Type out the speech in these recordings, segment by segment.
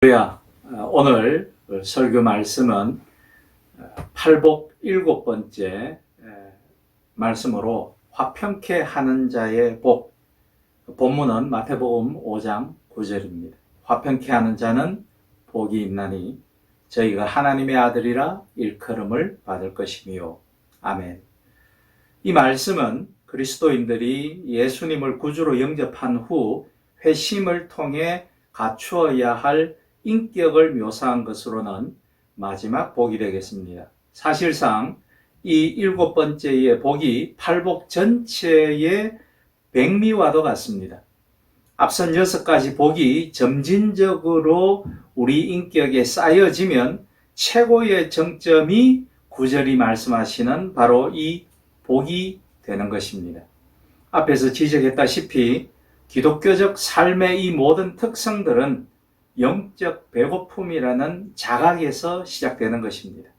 할렐루야. 어, 오늘 설교 말씀은 어, 팔복 일곱 번째 에, 말씀으로 화평케 하는 자의 복. 본문은 마태복음 5장 9절입니다. 화평케 하는 자는 복이 있나니 저희가 하나님의 아들이라 일컬음을 받을 것이미요. 아멘. 이 말씀은 그리스도인들이 예수님을 구주로 영접한 후 회심을 통해 갖추어야 할 인격을 묘사한 것으로는 마지막 복이 되겠습니다. 사실상 이 일곱 번째의 복이 팔복 전체의 백미와도 같습니다. 앞선 여섯 가지 복이 점진적으로 우리 인격에 쌓여지면 최고의 정점이 구절이 말씀하시는 바로 이 복이 되는 것입니다. 앞에서 지적했다시피 기독교적 삶의 이 모든 특성들은 영적 배고픔이라는 자각에서 시작되는 것입니다.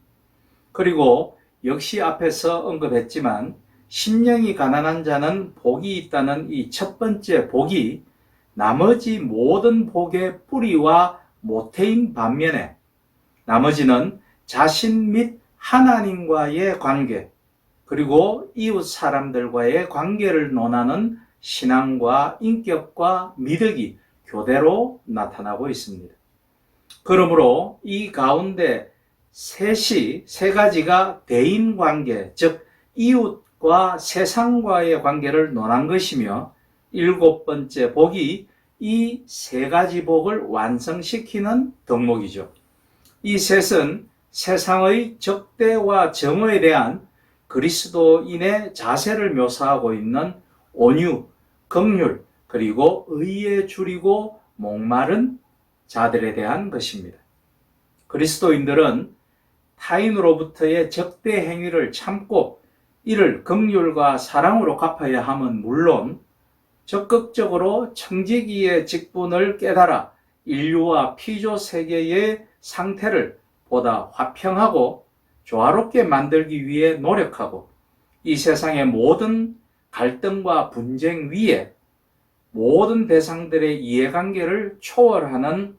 그리고 역시 앞에서 언급했지만 심령이 가난한 자는 복이 있다는 이 첫 번째 복이 나머지 모든 복의 뿌리와 모태인 반면에 나머지는 자신 및 하나님과의 관계 그리고 이웃 사람들과의 관계를 논하는 신앙과 인격과 미덕이 교대로 나타나고 있습니다. 그러므로 이 가운데 셋이 세 가지가 대인 관계, 즉 이웃과 세상과의 관계를 논한 것이며 일곱 번째 복이 이 세 가지 복을 완성시키는 덕목이죠. 이 셋은 세상의 적대와 정오에 대한 그리스도인의 자세를 묘사하고 있는 온유, 긍휼, 그리고 의에 줄이고 목마른 자들에 대한 것입니다. 그리스도인들은 타인으로부터의 적대 행위를 참고 이를 긍휼과 사랑으로 갚아야 함은 물론 적극적으로 청지기의 직분을 깨달아 인류와 피조 세계의 상태를 보다 화평하고 조화롭게 만들기 위해 노력하고 이 세상의 모든 갈등과 분쟁 위에 모든 대상들의 이해관계를 초월하는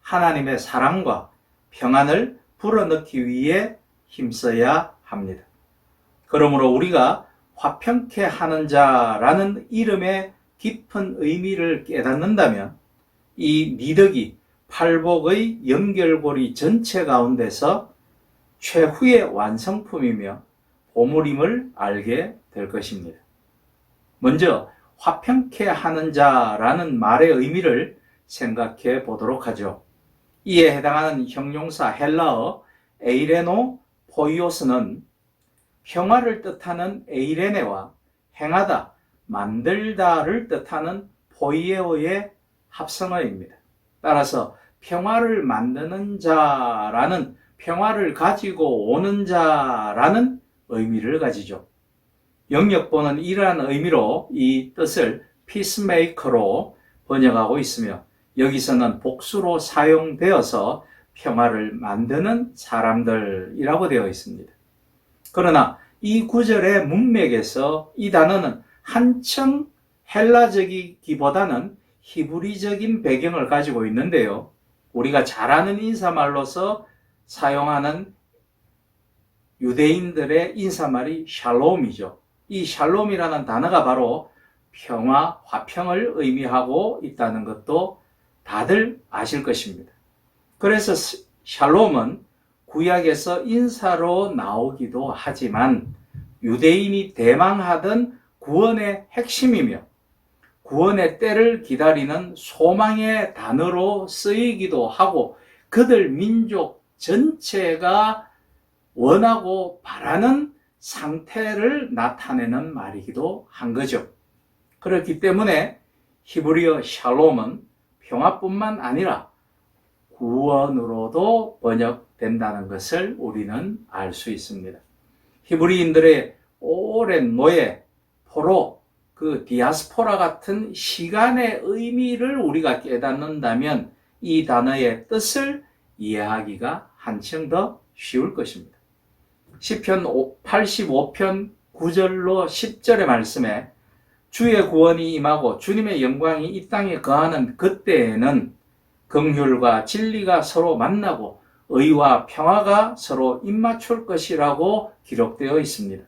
하나님의 사랑과 평안을 불어넣기 위해 힘써야 합니다. 그러므로 우리가 화평케 하는 자라는 이름의 깊은 의미를 깨닫는다면 이 미덕이 팔복의 연결고리 전체 가운데서 최후의 완성품이며 보물임을 알게 될 것입니다. 먼저 화평케 하는 자라는 말의 의미를 생각해 보도록 하죠. 이에 해당하는 형용사 헬라어 에이레노 포이오스는 평화를 뜻하는 에이레네와 행하다, 만들다를 뜻하는 포이에오의 합성어입니다. 따라서 평화를 만드는 자라는 평화를 가지고 오는 자라는 의미를 가지죠. 영역본은 이러한 의미로 이 뜻을 피스메이커로 번역하고 있으며 여기서는 복수로 사용되어서 평화를 만드는 사람들이라고 되어 있습니다. 그러나 이 구절의 문맥에서 이 단어는 한층 헬라적이기보다는 히브리적인 배경을 가지고 있는데요. 우리가 잘 아는 인사말로서 사용하는 유대인들의 인사말이 샬롬이죠. 이 샬롬이라는 단어가 바로 평화, 화평을 의미하고 있다는 것도 다들 아실 것입니다. 그래서 샬롬은 구약에서 인사로 나오기도 하지만 유대인이 대망하던 구원의 핵심이며 구원의 때를 기다리는 소망의 단어로 쓰이기도 하고 그들 민족 전체가 원하고 바라는 상태를 나타내는 말이기도 한 거죠. 그렇기 때문에 히브리어 샬롬은 평화뿐만 아니라 구원으로도 번역된다는 것을 우리는 알 수 있습니다. 히브리인들의 오랜 노예, 포로, 그 디아스포라 같은 시간의 의미를 우리가 깨닫는다면 이 단어의 뜻을 이해하기가 한층 더 쉬울 것입니다. 시편 85편 9절로 10절의 말씀에 주의 구원이 임하고 주님의 영광이 이 땅에 거하는 그때에는 긍휼과 진리가 서로 만나고 의와 평화가 서로 입맞출 것이라고 기록되어 있습니다.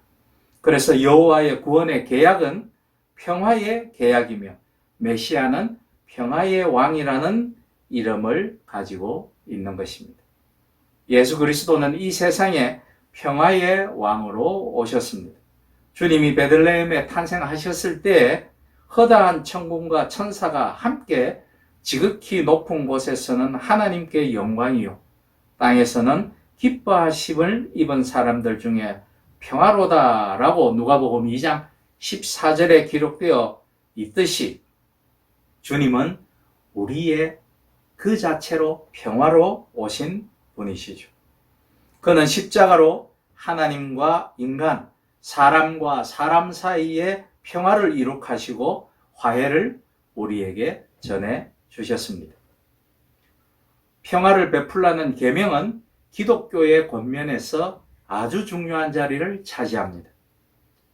그래서 여호와의 구원의 계약은 평화의 계약이며 메시아는 평화의 왕이라는 이름을 가지고 있는 것입니다. 예수 그리스도는 이 세상에 평화의 왕으로 오셨습니다. 주님이 베들레헴에 탄생하셨을 때 허다한 천군과 천사가 함께 지극히 높은 곳에서는 하나님께 영광이요 땅에서는 기뻐하심을 입은 사람들 중에 평화로다라고 누가복음 2장 14절에 기록되어 있듯이 주님은 우리의 그 자체로 평화로 오신 분이시죠. 그는 십자가로 하나님과 인간, 사람과 사람 사이에 평화를 이룩하시고 화해를 우리에게 전해 주셨습니다. 평화를 베풀라는 계명은 기독교의 권면에서 아주 중요한 자리를 차지합니다.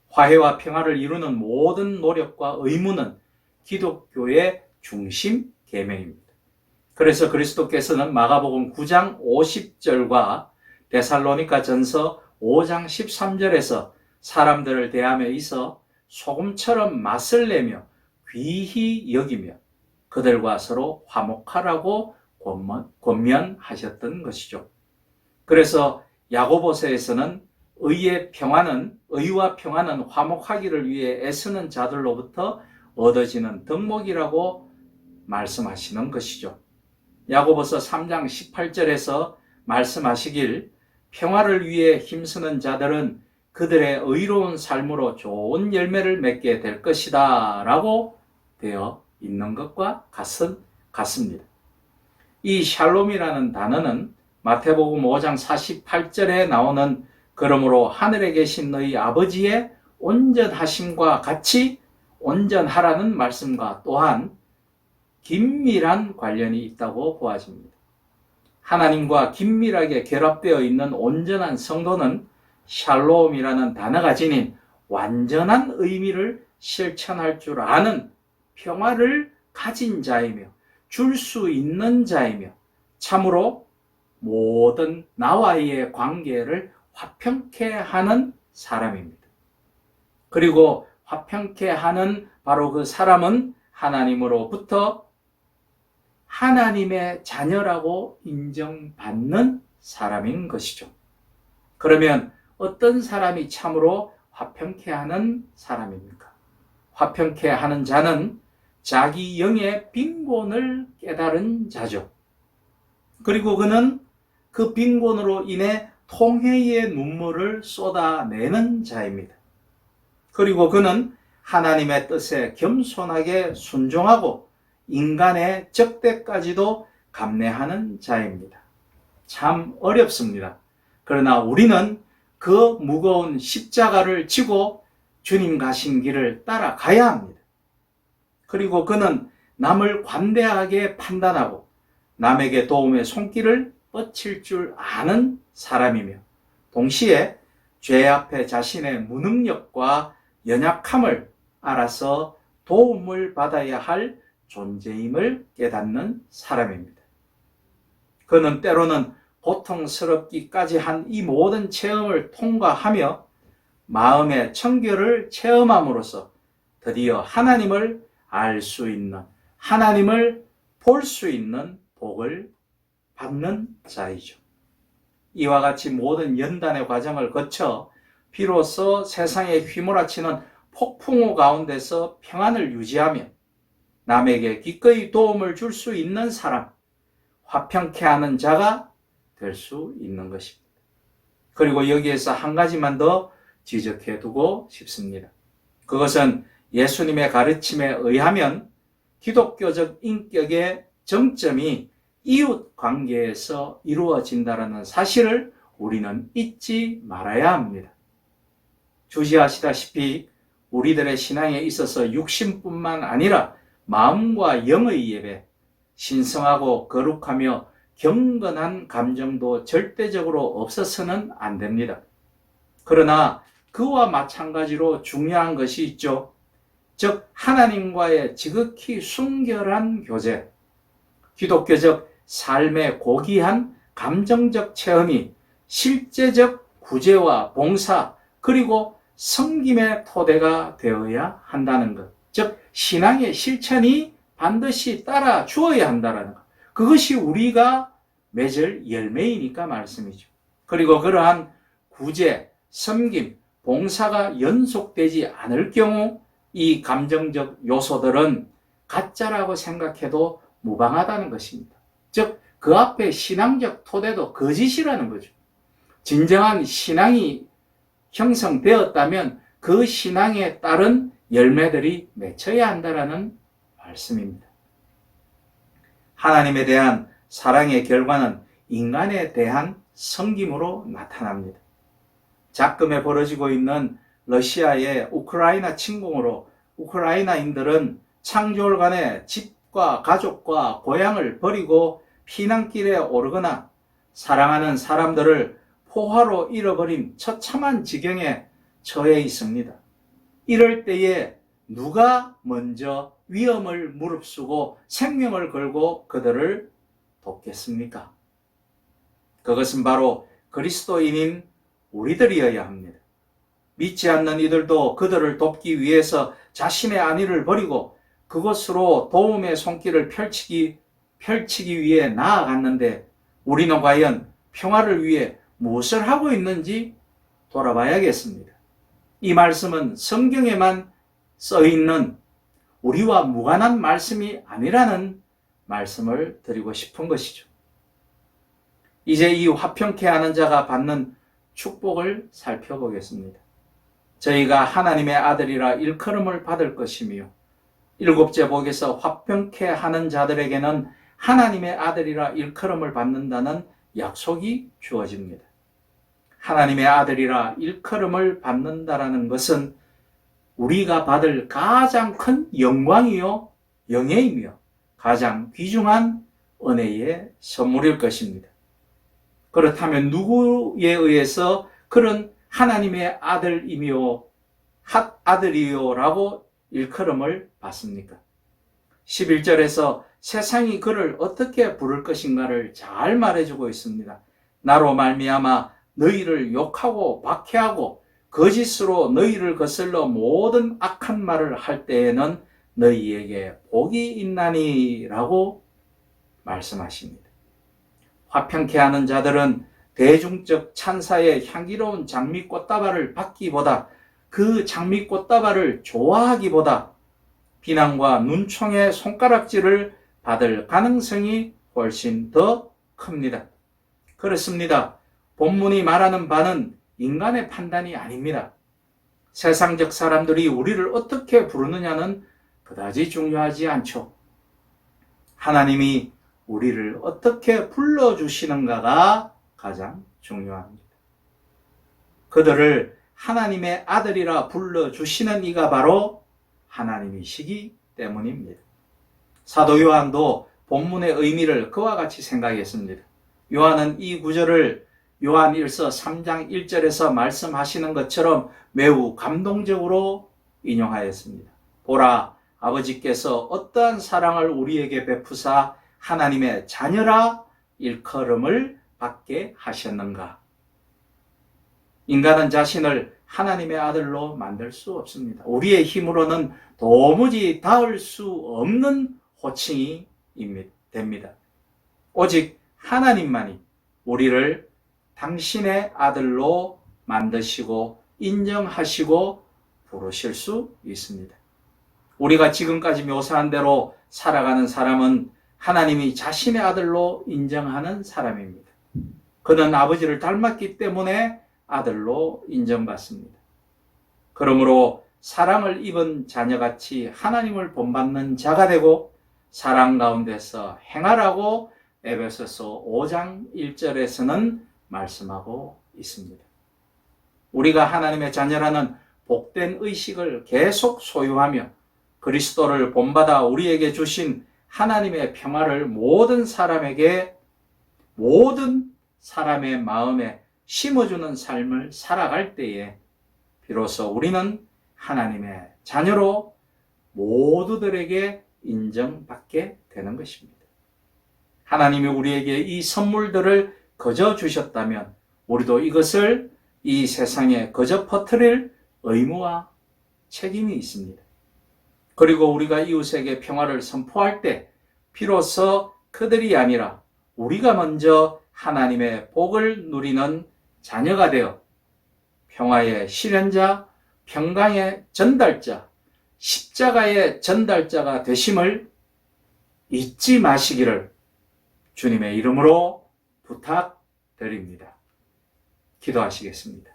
화해와 평화를 이루는 모든 노력과 의무는 기독교의 중심 계명입니다. 그래서 그리스도께서는 마가복음 9장 50절과 데살로니가 전서 5장 13절에서 사람들을 대함에 있어 소금처럼 맛을 내며 귀히 여기며 그들과 서로 화목하라고 권면, 하셨던 것이죠. 그래서 야고보서에서는 의의 평화는 의와 평화는 화목하기를 위해 애쓰는 자들로부터 얻어지는 덕목이라고 말씀하시는 것이죠. 야고보서 3장 18절에서 말씀하시길 평화를 위해 힘쓰는 자들은 그들의 의로운 삶으로 좋은 열매를 맺게 될 것이다 라고 되어 있는 것과 같은, 같습니다. 이 샬롬이라는 단어는 마태복음 5장 48절에 나오는 그러므로 하늘에 계신 너희 아버지의 온전하심과 같이 온전하라는 말씀과 또한 긴밀한 관련이 있다고 보아집니다. 하나님과 긴밀하게 결합되어 있는 온전한 성도는 샬롬이라는 단어가 지닌 완전한 의미를 실천할 줄 아는 평화를 가진 자이며 줄 수 있는 자이며 참으로 모든 나와의 관계를 화평케 하는 사람입니다. 그리고 화평케 하는 바로 그 사람은 하나님으로부터 하나님의 자녀라고 인정받는 사람인 것이죠. 그러면 어떤 사람이 참으로 화평케 하는 사람입니까? 화평케 하는 자는 자기 영의 빈곤을 깨달은 자죠. 그리고 그는 그 빈곤으로 인해 통회의 눈물을 쏟아내는 자입니다. 그리고 그는 하나님의 뜻에 겸손하게 순종하고 인간의 적대까지도 감내하는 자입니다. 참 어렵습니다. 그러나 우리는 그 무거운 십자가를 지고 주님 가신 길을 따라가야 합니다. 그리고 그는 남을 관대하게 판단하고 남에게 도움의 손길을 뻗칠 줄 아는 사람이며 동시에 죄 앞에 자신의 무능력과 연약함을 알아서 도움을 받아야 할 존재임을 깨닫는 사람입니다. 그는 때로는 고통스럽기까지 한 이 모든 체험을 통과하며 마음의 청결을 체험함으로써 드디어 하나님을 알 수 있는, 하나님을 볼 수 있는 복을 받는 자이죠. 이와 같이 모든 연단의 과정을 거쳐 비로소 세상에 휘몰아치는 폭풍우 가운데서 평안을 유지하며 남에게 기꺼이 도움을 줄 수 있는 사람, 화평케 하는 자가 될 수 있는 것입니다. 그리고 여기에서 한 가지만 더 지적해 두고 싶습니다. 그것은 예수님의 가르침에 의하면 기독교적 인격의 정점이 이웃 관계에서 이루어진다는 사실을 우리는 잊지 말아야 합니다. 주시하시다시피 우리들의 신앙에 있어서 육신뿐만 아니라 마음과 영의 예배, 신성하고 거룩하며 경건한 감정도 절대적으로 없어서는 안 됩니다. 그러나 그와 마찬가지로 중요한 것이 있죠. 즉, 하나님과의 지극히 순결한 교제, 기독교적 삶의 고귀한 감정적 체험이 실제적 구제와 봉사 그리고 섬김의 토대가 되어야 한다는 것. 즉 신앙의 실천이 반드시 따라 주어야 한다는 것. 그것이 우리가 맺을 열매이니까 말씀이죠. 그리고 그러한 구제, 섬김, 봉사가 연속되지 않을 경우 이 감정적 요소들은 가짜라고 생각해도 무방하다는 것입니다. 즉, 그 앞에 신앙적 토대도 거짓이라는 거죠. 진정한 신앙이 형성되었다면 그 신앙에 따른 열매들이 맺혀야 한다라는 말씀입니다. 하나님에 대한 사랑의 결과는 인간에 대한 섬김으로 나타납니다. 작금에 벌어지고 있는 러시아의 우크라이나 침공으로 우크라이나인들은 창졸간의 집과 가족과 고향을 버리고 피난길에 오르거나 사랑하는 사람들을 포화로 잃어버린 처참한 지경에 처해 있습니다. 이럴 때에 누가 먼저 위험을 무릅쓰고 생명을 걸고 그들을 돕겠습니까? 그것은 바로 그리스도인인 우리들이어야 합니다. 믿지 않는 이들도 그들을 돕기 위해서 자신의 안위를 버리고 그것으로 도움의 손길을 펼치기, 펼치기 위해 나아갔는데 우리는 과연 평화를 위해 무엇을 하고 있는지 돌아봐야겠습니다. 이 말씀은 성경에만 써 있는 우리와 무관한 말씀이 아니라는 말씀을 드리고 싶은 것이죠. 이제 이 화평케 하는 자가 받는 축복을 살펴보겠습니다. 저희가 하나님의 아들이라 일컬음을 받을 것이며 일곱째 복에서 화평케 하는 자들에게는 하나님의 아들이라 일컬음을 받는다는 약속이 주어집니다. 하나님의 아들이라 일컬음을 받는다라는 것은 우리가 받을 가장 큰 영광이요 영예이며 가장 귀중한 은혜의 선물일 것입니다. 그렇다면 누구에 의해서 그런 하나님의 아들이며 아들이요라고 일컬음을 받습니까? 11절에서 세상이 그를 어떻게 부를 것인가를 잘 말해주고 있습니다. 나로 말미암아 너희를 욕하고 박해하고 거짓으로 너희를 거슬러 모든 악한 말을 할 때에는 너희에게 복이 있나니라고 말씀하십니다. 화평케 하는 자들은 대중적 찬사의 향기로운 장미 꽃다발을 받기보다 그 장미 꽃다발을 좋아하기보다 비난과 눈총의 손가락질을 받을 가능성이 훨씬 더 큽니다. 그렇습니다. 본문이 말하는 바는 인간의 판단이 아닙니다. 세상적 사람들이 우리를 어떻게 부르느냐는 그다지 중요하지 않죠. 하나님이 우리를 어떻게 불러주시는가가 가장 중요합니다. 그들을 하나님의 아들이라 불러주시는 이가 바로 하나님이시기 때문입니다. 사도 요한도 본문의 의미를 그와 같이 생각했습니다. 요한은 이 구절을 요한 1서 3장 1절에서 말씀하시는 것처럼 매우 감동적으로 인용하였습니다. 보라, 아버지께서 어떠한 사랑을 우리에게 베푸사 하나님의 자녀라 일컬음을 받게 하셨는가. 인간은 자신을 하나님의 아들로 만들 수 없습니다. 우리의 힘으로는 도무지 닿을 수 없는 호칭이 됩니다. 오직 하나님만이 우리를 당신의 아들로 만드시고 인정하시고 부르실 수 있습니다. 우리가 지금까지 묘사한 대로 살아가는 사람은 하나님이 자신의 아들로 인정하는 사람입니다. 그는 아버지를 닮았기 때문에 아들로 인정받습니다. 그러므로 사랑을 입은 자녀같이 하나님을 본받는 자가 되고 사랑 가운데서 행하라고 에베소서 5장 1절에서는 말씀하고 있습니다. 우리가 하나님의 자녀라는 복된 의식을 계속 소유하며 그리스도를 본받아 우리에게 주신 하나님의 평화를 모든 사람에게 모든 사람의 마음에 심어주는 삶을 살아갈 때에 비로소 우리는 하나님의 자녀로 모두들에게 인정받게 되는 것입니다. 하나님이 우리에게 이 선물들을 거저 주셨다면 우리도 이것을 이 세상에 거저 퍼뜨릴 의무와 책임이 있습니다. 그리고 우리가 이웃에게 평화를 선포할 때 비로소 그들이 아니라 우리가 먼저 하나님의 복을 누리는 자녀가 되어 평화의 실현자, 평강의 전달자, 십자가의 전달자가 되심을 잊지 마시기를 주님의 이름으로 부탁드립니다. 기도하시겠습니다.